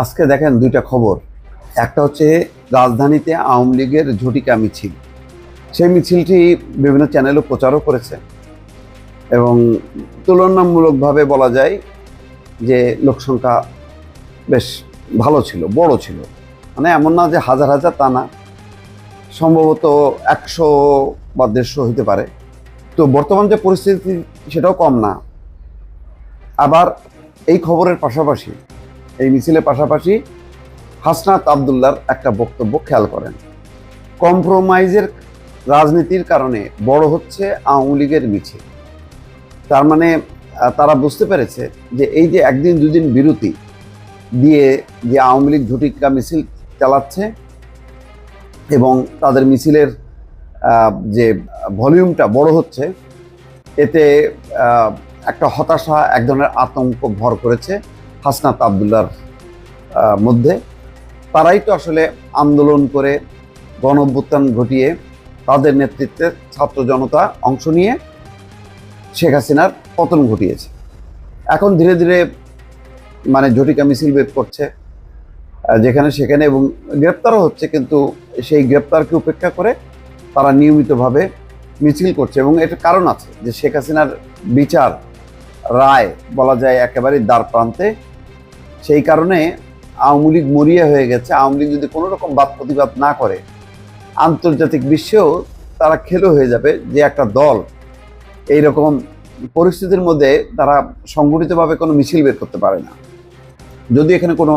আজকে দেখেন দুইটা খবর। একটা হচ্ছে রাজধানীতে আওয়ামী লীগের ঝটিকা মিছিল। সেই মিছিলটি বিভিন্ন চ্যানেলও প্রচারও করেছে। এবং তুলনামূলকভাবে বলা যায় যে লোকসংখ্যা বেশ ভালো ছিল, বড় ছিল। মানে এমন না যে হাজার হাজার তা না। সম্ভবত একশো বা দেড়শো হতে পারে। তো বর্তমান যে পরিস্থিতি, সেটাও কম না। আবার এই খবরের পাশাপাশি এই মিছিলের পাশাপাশি হাসনাত আবদুল্লার একটা বক্তব্য খেয়াল করেন। কম্প্রোমাইজের রাজনীতির কারণে বড় হচ্ছে আওয়ামী লীগের মিছিল। তার মানে তারা বুঝতে পেরেছে যে এই যে একদিন দুদিন বিরতি দিয়ে যে আওয়ামী লীগ ঝটিকা মিছিল চালাচ্ছে এবং তাদের মিছিলের যে ভলিউমটা বড় হচ্ছে, এতে একটা হতাশা, এক ধরনের আতঙ্ক ভর করেছে। হাসনাত আবদুল্লার মধ্যে। তারাই তো আসলে আন্দোলন করে গণ ঘটিয়ে তাদের নেতৃত্বে ছাত্র জনতা অংশ নিয়ে শেখ হাসিনার পতন ঘটিয়েছে। এখন ধীরে ধীরে মানে ঝটিকা মিছিল বের করছে যেখানে সেখানে এবং গ্রেপ্তারও হচ্ছে কিন্তু সেই গ্রেপ্তারকে উপেক্ষা করে তারা নিয়মিতভাবে মিছিল করছে এবং এটার কারণ আছে যে শেখ হাসিনার বিচার, রায় বলা যায় একেবারে দ্বার প্রান্তে সেই কারণে আওয়ামী লীগ মরিয়া হয়ে গেছে। আওয়ামী লীগ যদি কোনো রকম বাদ প্রতিবাদ না করে, আন্তর্জাতিক বিশ্বেও তারা খেলো হয়ে যাবে যে একটা দল। এই রকম পরিস্থিতির মধ্যে তারা সংগঠিতভাবে কোনো মিছিল বের করতে পারে না। যদি এখানে কোনো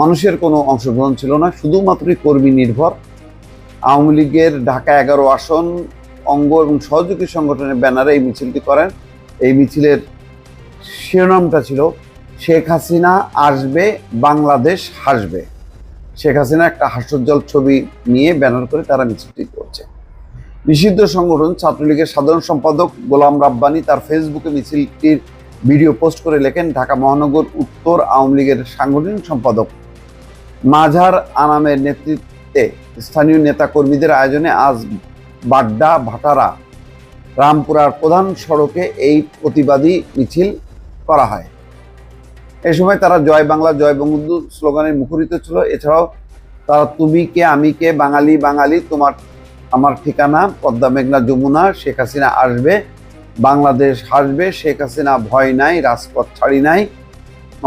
মানুষের কোনো অংশগ্রহণ ছিল না, শুধুমাত্রই কর্মী নির্ভর, আওয়ামী লীগের ঢাকা এগারো আসন, অঙ্গ এবং সহযোগী সংগঠনের ব্যানারে এই মিছিলটি করেন। এই মিছিলের শিরোনামটা ছিল শেখ হাসিনা আসবে, বাংলাদেশ হাসবে। শেখ হাসিনা একটা হাস্যোজ্জ্বল ছবি নিয়ে ব্যানার করে তারা মিছিলটি করছে। নিষিদ্ধ সংগঠন ছাত্রলীগের সাধারণ সম্পাদক গোলাম রাব্বানি তার ফেসবুকে মিছিলটির ভিডিও পোস্ট করে লেখেন, ঢাকা মহানগর উত্তর আওয়ামী লীগের সাংগঠনিক সম্পাদক মাঝার আনামের নেতৃত্বে স্থানীয় নেতাকর্মীদের আয়োজনে আজ বাড্ডা ভাটারা রামপুরার প্রধান সড়কে এই প্রতিবাদী মিছিল করা হয়। এই সময় তারা জয় বাংলা, জয় বঙ্গবন্ধু স্লোগানে মুখরিত ছিল। এছাড়াও তারা তুমি কে, আমি কে, বাঙালি বাঙালি, তোমার, আমার ঠিকানা, পদ্মা মেঘনা যমুনা, শেখ হাসিনা আসবে, বাংলাদেশ হাসবে, শেখ হাসিনা ভয় নাই, রাজপথ ছাড়ি নাই,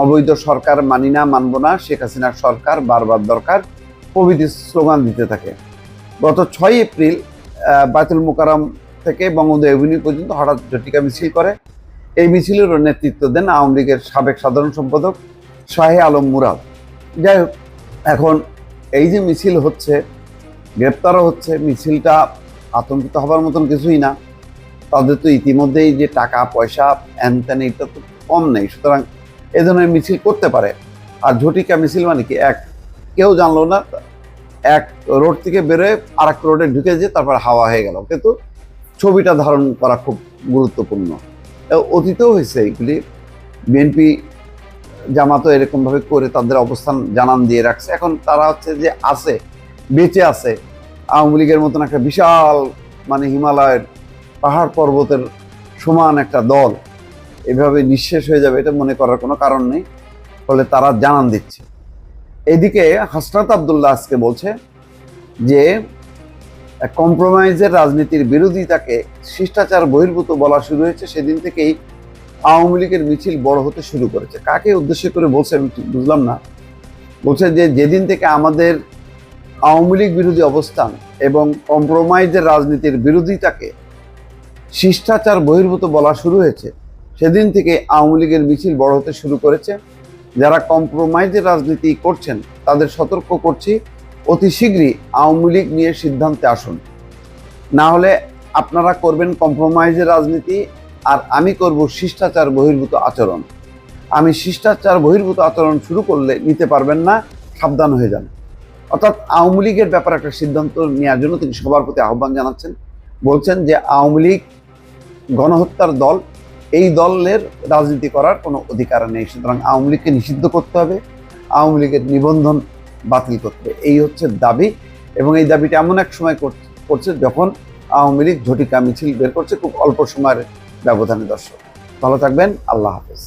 অবৈধ সরকার মানি না, মানব না, শেখ হাসিনার সরকার বারবার দরকার, প্রভৃতি স্লোগান দিতে থাকে। গত ছয় এপ্রিল বায়তুল মোকারম থেকে বঙ্গবন্ধু এভিনিউ পর্যন্ত হঠাৎ জটিকা মিছিল করে। এই মিছিলেরও নেতৃত্ব দেন আওয়ামী লীগের সাবেক সাধারণ সম্পাদক শাহে আলম মুরাদ। যাই হোক, এখন এই যে মিছিল হচ্ছে, গ্রেপ্তারও হচ্ছে, মিছিলটা আতঙ্কিত হবার মতন কিছুই না। তাদের তো ইতিমধ্যেই যে টাকা, পয়সা হ্যান ত্যান এটা তো কম নেই। সুতরাং এ ধরনের মিছিল করতে পারে। আর ঝটিকা মিছিল মানে কি? এক, কেউ জানলো না, এক রোড থেকে বেরোয় আর এক রোডে ঢুকে যে তারপর হাওয়া হয়ে গেল। কিন্তু ছবিটা ধারণ করা খুব গুরুত্বপূর্ণ। অতীতেও হয়েছে এইগুলি বিএনপি জামাতও এরকমভাবে করে তাদের অবস্থান জানান দিয়ে রাখছে। এখন তারা হচ্ছে যে আছে, বেঁচে আছে, আওয়ামী লীগের মতন একটা বিশাল মানে হিমালয়ের পাহাড় পর্বতের সমান একটা দল, এভাবে নিঃশেষ হয়ে যাবে এটা মনে করার কোনো কারণ নেই, ফলে তারা জানান দিচ্ছে। এদিকে হাসনাত আবদুল্লাহ আজকে বলছে যে কম্প্রোমাইজের রাজনীতির বিরোধিতাকে শিষ্টাচার বহির্ভূত বলা শুরু হয়েছে, সেদিন থেকেই আওয়ামী লীগের মিছিল বড় হতে শুরু করেছে। কাকে উদ্দেশ্য করে বলছে আমি বুঝলাম না। বলছে যে, যেদিন থেকে আমাদের আওয়ামী লীগ বিরোধী অবস্থান এবং কম্প্রোমাইজের রাজনীতির বিরোধিতাকে শিষ্টাচার বহির্ভূত বলা শুরু হয়েছে, সেদিন থেকে আওয়ামী লীগের মিছিল বড় হতে শুরু করেছে। যারা কম্প্রোমাইজের রাজনীতি করছেন, তাদের সতর্ক করছি। অতি শীঘ্রই আওয়ামী লীগ নিয়ে সিদ্ধান্তে আসুন। না হলে আপনারা করবেন কম্প্রোমাইজের রাজনীতি আর আমি করব শিষ্টাচার বহির্ভূত আচরণ। আমি শিষ্টাচার বহির্ভূত আচরণ শুরু করলে নিতে পারবেন না, সাবধান হয়ে যান। অর্থাৎ আওয়ামী লীগের ব্যাপারে একটা সিদ্ধান্ত নেওয়ার জন্য তিনি সবার প্রতি আহ্বান জানাচ্ছেন। বলছেন যে আওয়ামী লীগ গণহত্যার দল, এই দলের রাজনীতি করার কোনো অধিকার নেই। সুতরাং আওয়ামী লীগকে নিষিদ্ধ করতে হবে। আওয়ামী লীগের নিবন্ধন বাতিল করতে এই হচ্ছে দাবি এবং এই দাবিটা এমন এক সময় কর- করছে যখন আওয়ামী লীগ ঝটিকা মিছিল বের করছে খুব অল্প সময়ের ব্যবধানে দর্শক। ভালো থাকবেন, আল্লাহ হাফেজ।